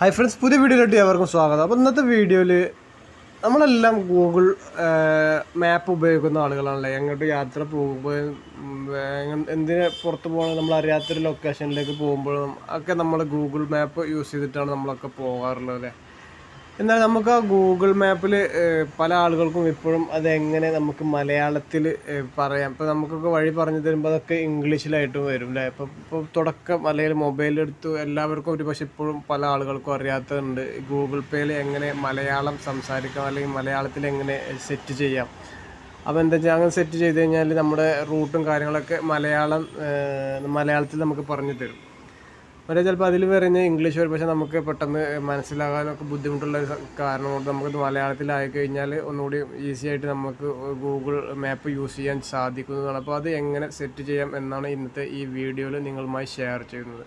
Hi friends പുതിയ വീഡിയോയിലോട്ട് ഏവർക്കും സ്വാഗതം. അപ്പോൾ ഇന്നത്തെ വീഡിയോയിൽ നമ്മളെല്ലാം ഗൂഗിൾ മാപ്പ് ഉപയോഗിക്കുന്ന ആളുകളാണല്ലേ? എങ്ങോട്ട് യാത്ര പോകുമ്പോൾ എന്തിനെ പുറത്ത് പോകണം നമ്മൾ അറിയാത്തൊരു ലൊക്കേഷനിലേക്ക് പോകുമ്പോഴും ഒക്കെ നമ്മൾ ഗൂഗിൾ മാപ്പ് യൂസ് ചെയ്തിട്ടാണ് നമ്മളൊക്കെ പോകാറുള്ളത് അല്ലേ? എന്നാൽ നമുക്ക് ആ ഗൂഗിൾ മാപ്പിൽ പല ആളുകൾക്കും ഇപ്പോഴും അതെങ്ങനെ നമുക്ക് മലയാളത്തിൽ പറയാം. ഇപ്പോൾ നമുക്കൊക്കെ വഴി പറഞ്ഞു തരുമ്പോൾ അതൊക്കെ ഇംഗ്ലീഷിലായിട്ട് വരും അല്ലേ ഇപ്പം ഇപ്പോൾ തുടക്കം അല്ലെങ്കിൽ മൊബൈലെടുത്ത് എല്ലാവർക്കും ഒരു പക്ഷേ ഇപ്പോഴും പല ആളുകൾക്കും അറിയാത്തതുണ്ട്. ഗൂഗിൾ പേയിൽ എങ്ങനെ മലയാളം സംസാരിക്കാം അല്ലെങ്കിൽ മലയാളത്തിൽ എങ്ങനെ സെറ്റ് ചെയ്യാം. അപ്പോൾ എന്താ വെച്ചാൽ അങ്ങനെ സെറ്റ് ചെയ്ത് കഴിഞ്ഞാൽ നമ്മുടെ റൂട്ടും കാര്യങ്ങളൊക്കെ മലയാളം മലയാളത്തിൽ നമുക്ക് പറഞ്ഞു തരും. മറ്റേ ചിലപ്പോൾ അതിൽ പറയുന്ന ഇംഗ്ലീഷ് വരും പക്ഷേ നമുക്ക് പെട്ടെന്ന് മനസ്സിലാകാനൊക്കെ ബുദ്ധിമുട്ടുള്ള ഒരു കാരണം കൊണ്ട് നമുക്കത് മലയാളത്തിലായി കഴിഞ്ഞാൽ ഒന്നുകൂടി ഈസി ആയിട്ട് നമുക്ക് ഗൂഗിൾ മാപ്പ് യൂസ് ചെയ്യാൻ സാധിക്കുന്നതാണ് അപ്പോൾ അത് എങ്ങനെ സെറ്റ് ചെയ്യാം എന്നാണ് ഇന്നത്തെ ഈ വീഡിയോയിൽ നിങ്ങളുമായി ഷെയർ ചെയ്യുന്നത്.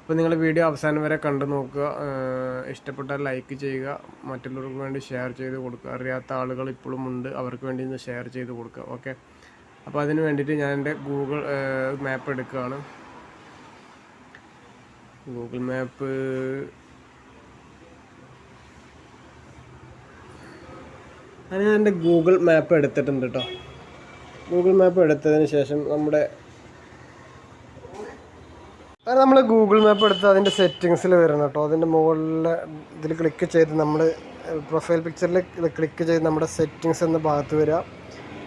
അപ്പോൾ നിങ്ങൾ വീഡിയോ അവസാനം വരെ കണ്ടു നോക്കുക. ഇഷ്ടപ്പെട്ടാൽ ലൈക്ക് ചെയ്യുക. മറ്റുള്ളവർക്ക് വേണ്ടി ഷെയർ ചെയ്ത് കൊടുക്കുക. അറിയാത്ത ആളുകൾ ഇപ്പോഴും ഉണ്ട്. അവർക്ക് വേണ്ടി ഇന്ന് ഷെയർ ചെയ്ത് കൊടുക്കുക. ഓക്കെ അപ്പോൾ അതിന് വേണ്ടിയിട്ട് ഞാൻ എന്റെ ഗൂഗിൾ മാപ്പ് എടുക്കുകയാണ്. ഗൂഗിൾ മാപ്പ് ഞാൻ എന്റെ ഗൂഗിൾ മാപ്പ് എടുത്തിട്ടുണ്ട് കേട്ടോ ഗൂഗിൾ മാപ്പ് എടുത്തതിന് ശേഷം നമ്മുടെ അത് നമ്മൾ ഗൂഗിൾ മാപ്പ് എടുത്ത് അതിന്റെ സെറ്റിങ്സിൽ വരണം കേട്ടോ അതിന്റെ മുകളിൽ ഇതിൽ ക്ലിക്ക് ചെയ്ത് നമ്മൾ പ്രൊഫൈൽ പിക്ചറിൽ ക്ലിക്ക് ചെയ്ത് നമ്മുടെ സെറ്റിങ്സ് എന്ന ഭാഗത്ത് വരിക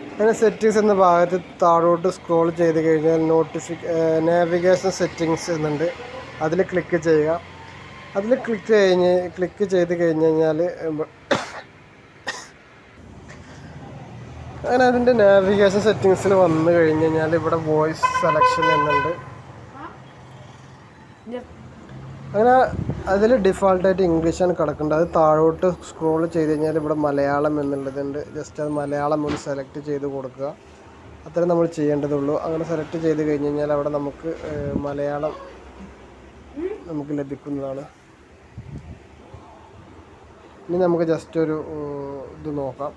അങ്ങനെ സെറ്റിങ്സ് എന്ന ഭാഗത്ത് താഴോട്ട് സ്ക്രോൾ ചെയ്ത് കഴിഞ്ഞാൽ നോട്ടിഫിക്ക നാവിഗേഷൻ സെറ്റിങ്സ് എന്നുണ്ട്. അതിൽ ക്ലിക്ക് ചെയ്യുക. അതിൽ ക്ലിക്ക് കഴിഞ്ഞ് ക്ലിക്ക് ചെയ്ത് കഴിഞ്ഞ് കഴിഞ്ഞാൽ അങ്ങനെ അതിന്റെ നാവിഗേഷൻ സെറ്റിങ്സിൽ വന്നു കഴിഞ്ഞ് കഴിഞ്ഞാൽ ഇവിടെ വോയിസ് സെലക്ഷൻ എന്നുണ്ട് അങ്ങനെ അതിൽ ഡിഫാൾട്ടായിട്ട് ഇംഗ്ലീഷാണ് കിടക്കേണ്ടത്. അത് താഴോട്ട് സ്ക്രോൾ ചെയ്ത് കഴിഞ്ഞാൽ ഇവിടെ മലയാളം എന്നുള്ളതുണ്ട്. ജസ്റ്റ് അത് മലയാളം ഒന്ന് സെലക്ട് ചെയ്ത് കൊടുക്കുക. അത്രേ നമ്മൾ ചെയ്യേണ്ടതുള്ളൂ. അങ്ങനെ സെലക്ട് ചെയ്ത് കഴിഞ്ഞ് കഴിഞ്ഞാൽ അവിടെ നമുക്ക് മലയാളം നമുക്ക് ലഭിക്കുന്നതാണ്. ഇനി നമുക്ക് ജസ്റ്റ് ഒരു ഇത് നോക്കാം.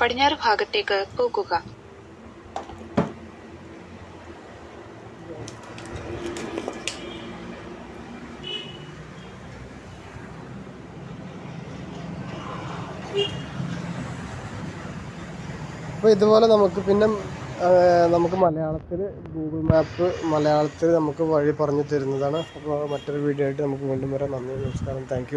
പടിഞ്ഞാറ് ഭാഗത്തേക്ക് പോകുക. അപ്പോൾ ഇതുപോലെ നമുക്ക് പിന്നെ നമുക്ക് മലയാളത്തിൽ ഗൂഗിൾ മാപ്പ് മലയാളത്തിൽ നമുക്ക് വഴി പറഞ്ഞു തരുന്നതാണ്. അപ്പോൾ മറ്റൊരു വീഡിയോ ആയിട്ട് നമുക്ക് വീണ്ടും വരാം. നന്ദി നമസ്കാരം. താങ്ക്